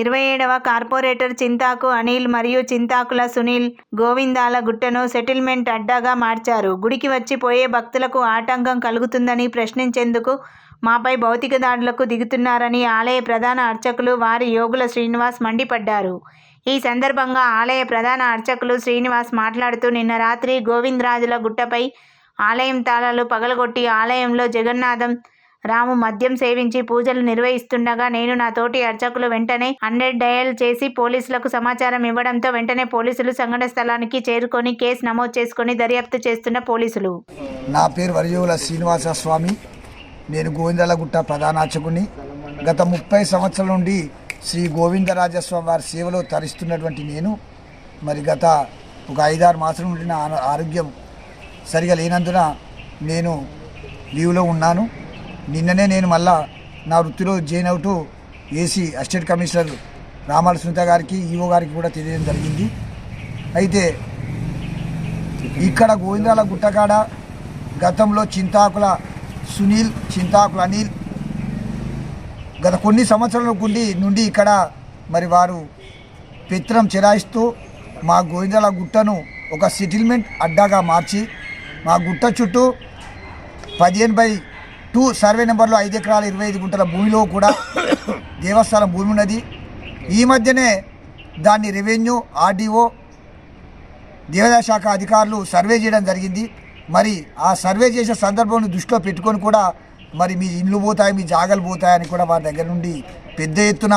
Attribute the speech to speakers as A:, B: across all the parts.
A: ఇరవై ఏడవ కార్పొరేటర్ చింతాకు అనిల్ మరియు చింతాకుల సునీల్ గోవిందాల గుట్టను సెటిల్మెంట్ అడ్డాగా మార్చారు. గుడికి వచ్చి పోయే భక్తులకు ఆటంకం కలుగుతుందని ప్రశ్నించేందుకు మాపై భౌతిక దాడులకు దిగుతున్నారని ఆలయ ప్రధాన అర్చకులు వారి యోగుల శ్రీనివాస్ మండిపడ్డారు. ఈ సందర్భంగా ఆలయ ప్రధాన అర్చకులు శ్రీనివాస్ మాట్లాడుతూ నిన్న రాత్రి గోవిందరాజుల గుట్టపై ఆలయం తాళాలు పగలగొట్టి ఆలయంలో జగన్నాథం రాము మద్యం సేవించి పూజలు నిర్వహిస్తుండగా నేను నా తోటి అర్చకులు వెంటనే హండ్రెడ్ డయల్ చేసి పోలీసులకు సమాచారం ఇవ్వడంతో వెంటనే పోలీసులు సంఘటన స్థలానికి చేరుకొని కేసు నమోదు చేసుకొని దర్యాప్తు చేస్తున్న పోలీసులు.
B: నా పేరు వరియోల శ్రీనివాస స్వామి నేను గోవిందలగుట్ట ప్రధానార్చకుని గత ముప్పై సంవత్సరాల నుండి శ్రీ గోవిందరాజస్వామి వారి సేవలో తరిస్తున్నటువంటి నేను. మరి గత ఒక ఐదారు మాసాల నుండి నా ఆరోగ్యం సరిగా లేనందున నేను లీవ్లో ఉన్నాను. నిన్ననే నేను మళ్ళా నా వృత్తిలో జాయిన్ అవుతూ A C assistant commissioner Ramala Sunitha గారికి ఈఓ గారికి కూడా తెలియడం జరిగింది. అయితే ఇక్కడ గోవిందాల గుట్టకాడ గతంలో చింతాకుల సునీల్ చింతాకుల అనిల్ గత కొన్ని సంవత్సరాల నుండి నుండి ఇక్కడ మరి వారు పిత్రం చెరాయిస్తూ మా గోవిందాల గుట్టను ఒక సెటిల్మెంట్ అడ్డాగా మార్చి మా గుట్ట చుట్టూ పదిహేను బై టూ సర్వే నెంబర్లో ఐదు ఎకరాల ఇరవై ఐదు గుంటల భూమిలో కూడా దేవస్థానం భూమి ఉన్నది. ఈ మధ్యనే దాన్ని రెవెన్యూ ఆర్డీఓ దేవాదాయ శాఖ అధికారులు సర్వే చేయడం జరిగింది. మరి ఆ సర్వే చేసే సందర్భాన్ని దృష్టిలో పెట్టుకొని కూడా మరి మీ ఇండ్లు పోతాయి మీ జాగలు పోతాయని కూడా వారి దగ్గర నుండి పెద్ద ఎత్తున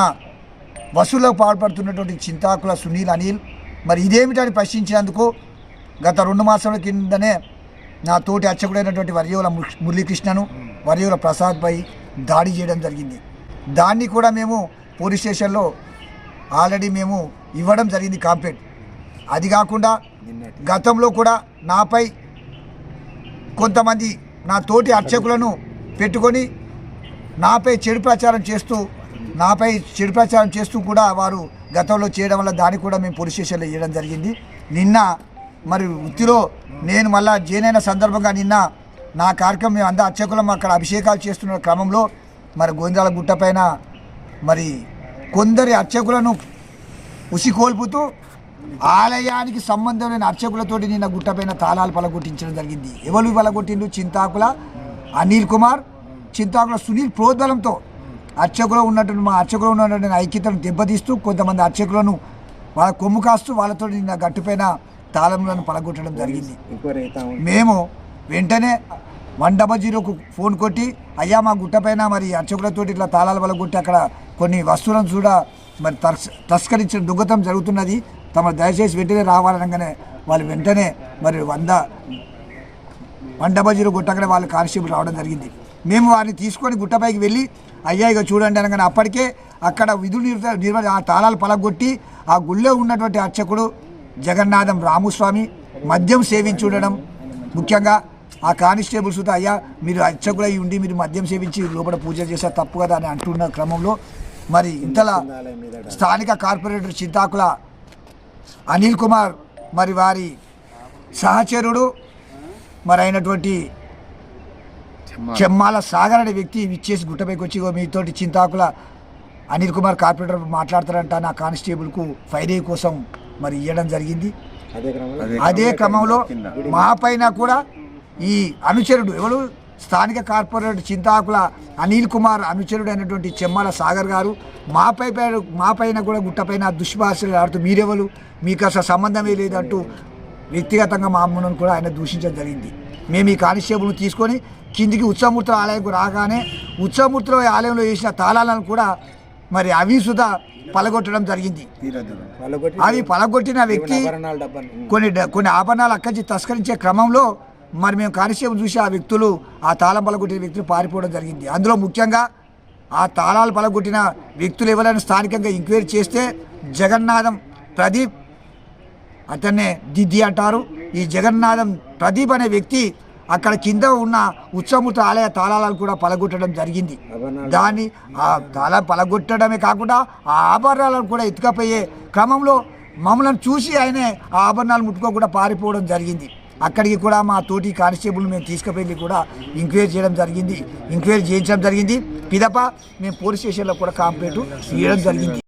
B: వసూళ్ళకు పాల్పడుతున్నటువంటి చింతాకుల సునీల్ అనిల్ మరి ఇదేమిటని ప్రశ్నించినందుకు గత రెండు మాసాల కిందనే నా తోటి అర్చకుడైనటువంటి వర్యోల మురళీకృష్ణను వర్యోల ప్రసాద్పై దాడి చేయడం జరిగింది. దాన్ని కూడా మేము పోలీస్ స్టేషన్లో ఆల్రెడీ మేము ఇవ్వడం జరిగింది కాంప్లైంట్. అది కాకుండా గతంలో కూడా నాపై కొంతమంది నా తోటి అర్చకులను పెట్టుకొని నాపై చెడు ప్రచారం చేస్తూ నాపై చెడు ప్రచారం చేస్తూ కూడా వారు గతంలో చేయడం వల్ల దాన్ని కూడా మేము పోలీస్ స్టేషన్లో ఇవ్వడం జరిగింది. నిన్న మరి వృత్తిలో నేను మళ్ళా జాయిన్ సందర్భంగా నిన్న నా కార్యక్రమం మేము అందరు అర్చకులం అక్కడ అభిషేకాలు చేస్తున్న క్రమంలో మరి గోవిందాల గుట్ట పైన మరి కొందరి అర్చకులను ఉసికోల్పుతూ ఆలయానికి సంబంధం లేని అర్చకులతోటి నిన్న గుట్టపైన తాళాలు పలగొట్టించడం జరిగింది. ఎవరు పలగొట్టిండు చింతాకుల అనిల్ కుమార్ చింతాకుల సునీల్ ప్రోద్బలంతో అర్చకులు ఉన్నటువంటి మా అర్చకులు ఉన్నటువంటి ఐక్యతను దెబ్బతీస్తూ కొంతమంది అర్చకులను వాళ్ళ కొమ్ము కాస్తూ వాళ్ళతో నిన్న గట్టుపైన తాళములను పలగొట్టడం జరిగింది. మేము వెంటనే వన్ డబల్ జీరోకు ఫోన్ కొట్టి అయ్యా మా గుట్టపైన మరి అర్చకులతో ఇట్లా తాళాల వల్ల కొట్టి అక్కడ కొన్ని వస్తువులను కూడా మరి తస్కరించిన దొంగతనం జరుగుతున్నది. తమ దయచేసి వెంటనే రావాలనగానే వాళ్ళు వెంటనే మరి వంద వన్ డబల్ జీరో గుట్టకనే వాళ్ళు కానిస్టేబుల్ రావడం జరిగింది. మేము వారిని తీసుకొని గుట్టపైకి వెళ్ళి అయ్యా ఇక చూడండి అనగానే అప్పటికే అక్కడ విధులు నిర్వ ఆ తాళాలు పలగొట్టి ఆ గుళ్ళో ఉన్నటువంటి అర్చకుడు జగన్నాథం రాముస్వామి మద్యం సేవించి ఉండడం ముఖ్యంగా ఆ కానిస్టేబుల్స్ అయ్యా మీరు అర్చకులై ఉండి మీరు మద్యం సేవించి లోపల పూజ చేసే తప్పు కదా అని అంటున్న క్రమంలో మరి ఇంతలా స్థానిక కార్పొరేటర్ చింతాకుల అనిల్ కుమార్ మరి వారి సహచరుడు మరి అయినటువంటి చెమ్మాల సాగర్ అనే వ్యక్తి ఇచ్చేసి గుట్టపైకి వచ్చి "ఇగో మీతోటి చింతాకుల అనిల్ కుమార్ కార్పొరేటర్ మాట్లాడతారంట నా కానిస్టేబుల్కు ఫైర్ కోసం మరి ఇవ్వడం జరిగింది. అదే క్రమంలో మా పైన కూడా ఈ అనుచరుడు ఎవరు? స్థానిక కార్పొరేటర్ చింతాకుల అనిల్ కుమార్ అనుచరుడు అయినటువంటి చెమ్మాల సాగర్ గారు. మాపై పై- మా పైన కూడా గుట్టపైన దుష్భాషలు ఆడుతూ మీరెవరు? మీకు అసలు సంబంధమే లేదంటూ వ్యక్తిగతంగా మా అమ్మను కూడా ఆయన దూషించడం జరిగింది. మేము ఈ కానిస్టేబుల్ని తీసుకొని కిందికి ఉత్సవమూర్తుల ఆలయంకు రాగానే ఉత్సవమూర్తుల ఆలయంలో వేసిన తాళాలను కూడా మరి అవి సుధా పలగొట్టడం జరిగింది. అవి పలగొట్టిన వ్యక్తి కొన్ని కొన్ని ఆభరణాలు అక్కడి తస్కరించే క్రమంలో మరి మేము కానిస్టేబుల్ చూసి ఆ వ్యక్తులు ఆ తాళం పలగొట్టిన వ్యక్తులు పారిపోవడం జరిగింది. అందులో ముఖ్యంగా ఆ తాళాలు పలగొట్టిన వ్యక్తులు ఎవరైనా స్థానికంగా ఎంక్వైరీ చేస్తే జగన్నాథం ప్రదీప్ అతన్నే దిద్ది అంటారు. ఈ జగన్నాథం ప్రదీప్ అనే వ్యక్తి అక్కడ కింద ఉన్న ఉత్సవమూర్తి ఆలయ తాళాలను కూడా పలగొట్టడం జరిగింది. దాన్ని ఆ తాళం పలగొట్టడమే కాకుండా ఆ ఆభరణాలను కూడా ఎత్తుకపోయే క్రమంలో మమ్మల్ని చూసి ఆయనే ఆ ఆభరణాలు ముట్టుకోకుండా పారిపోవడం జరిగింది. అక్కడికి కూడా మా తోటి కానిస్టేబుల్ మేము తీసుకుపోయి కూడా ఎంక్వైరీ చేయడం జరిగింది. ఎంక్వైరీ చేయించడం జరిగింది. పిదప మేము పోలీస్ స్టేషన్లో కూడా కాంప్లైంట్ ఇవ్వడం జరిగింది.